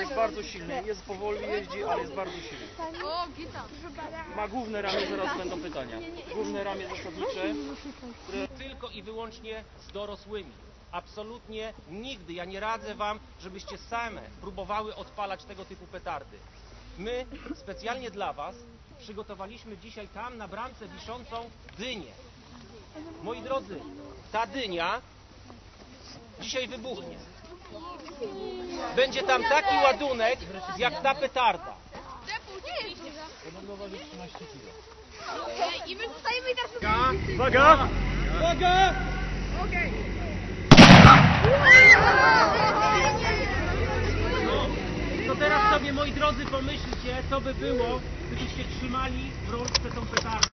Jest bardzo silny, jest powoli jeździ, ale jest bardzo silny. O, gita. Ma główne ramię, zaraz będą pytania. Główne ramię zasadnicze, które tylko i wyłącznie z dorosłymi. Absolutnie nigdy ja nie radzę wam, żebyście same próbowały odpalać tego typu petardy. My specjalnie dla was przygotowaliśmy dzisiaj tam na bramce wiszącą dynię. Moi drodzy, ta dynia dzisiaj wybuchnie. Będzie tam taki ładunek, jak ta petarda. I my zostajemy i teraz... Uwaga! Uwaga! To teraz sobie, moi drodzy, pomyślcie, co by było, gdybyście trzymali w rączce tą petardę.